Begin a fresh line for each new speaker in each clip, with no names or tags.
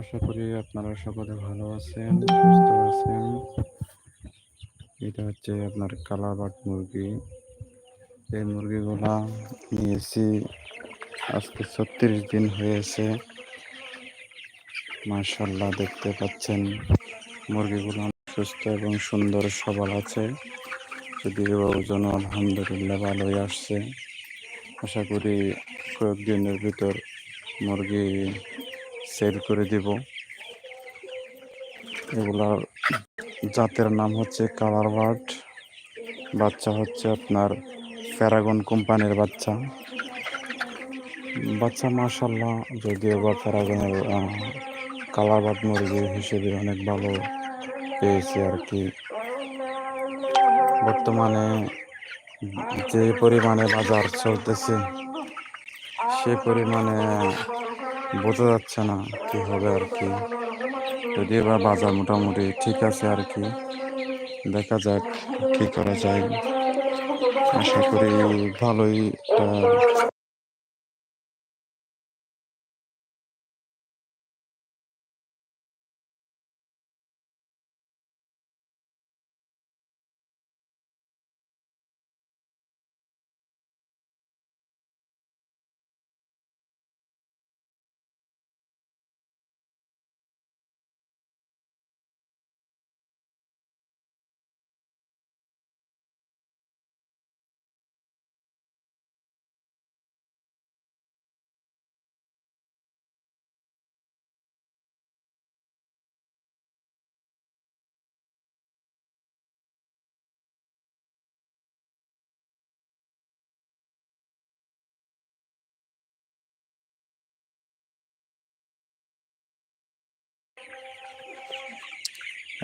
আশা করি আপনারা সকলে ভালো আছেন, সুস্থ আছেন। এটা হচ্ছে আপনার কালারবাট মুরগি। এই মুরগিগুলা নিয়েছি, আজকে ছত্রিশ দিন হয়েছে। মার্শাল্লাহ দেখতে পাচ্ছেন। মুরগিগুলো সুস্থ এবং সুন্দর, সবল আছে। যদিও ওজন আলহামদুলিল্লাহ ভালোই আসছে। আশা করি কয়েকদিনের ভিতর মুরগি সেল করে দিব। এগুলার জাতের নাম হচ্ছে কালার বার্ড বাচ্চা হচ্ছে আপনার প্যারাগন কোম্পানির বাচ্চা। বাচ্চা মার্শাল্লাহ যদিও বা প্যারাগনের কালার বার্ড মুরগি হিসেবে অনেক ভালো পেয়েছে আর কি। বর্তমানে যে পরিমাণে বাজার চলতেছে, সে পরিমাণে বোঝা যাচ্ছে না কি হবে আর কি। যদি এবার বাজার মোটামুটি ঠিক আছে আর কি। দেখা যাক কি করা যায়। আশা করি ভালোই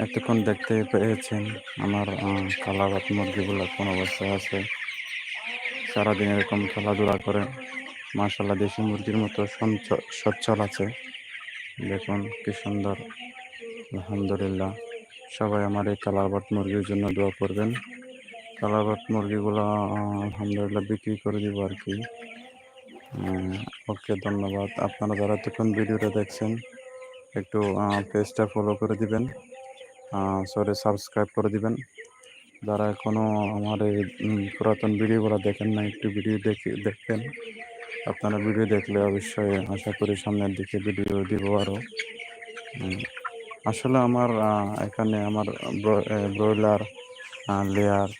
এতক্ষণ দেখতে পেয়েছেন আমার কালাবাত মুরগিগুলো কোন অবস্থায় আছে। সারাদিন এরকম খেলাধুলা করে। মার্শাল্লাহ দেশি মুরগির মতো সচ্ছল আছে। দেখুন কি সুন্দর। আলহামদুলিল্লাহ। সবাই আমার এই কালারবাট মুরগির জন্য দোয়া করবেন। কালারবাট মুরগিগুলো আলহামদুলিল্লাহ বিক্রি করে দিব আর কি। ওকে ধন্যবাদ। আপনারা যারা এতক্ষণ ভিডিওটা দেখছেন একটু পেজটা ফলো করে দিবেন। সরি সাবস্ক্রাইব করে দিবেন। যারা এখনও আমার এই পুরাতন ভিডিওগুলো দেখেন না একটু ভিডিও দেখে, দেখবেন। আপনারা ভিডিও দেখলে অবশ্যই আশা করি সামনের দিকে ভিডিও দিব আরও আসলে আমার এখানে আমার ব্রয়লার লেয়ার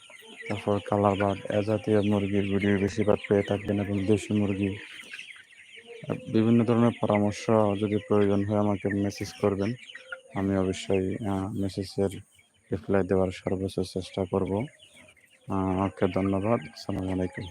তারপর কালার বাদ এ জাতীয় মুরগির ভিডিও বেশিরভাগ পেয়ে থাকবেন এবং দেশি মুরগি। বিভিন্ন ধরনের পরামর্শ যদি প্রয়োজন হয় আমাকে মেসেজ করবেন। আমি অবশ্যই মেসেজের রিপ্লাই দেওয়ার সর্বোচ্চ চেষ্টা করব। আমাকে ধন্যবাদ। আসসালামু আলাইকুম।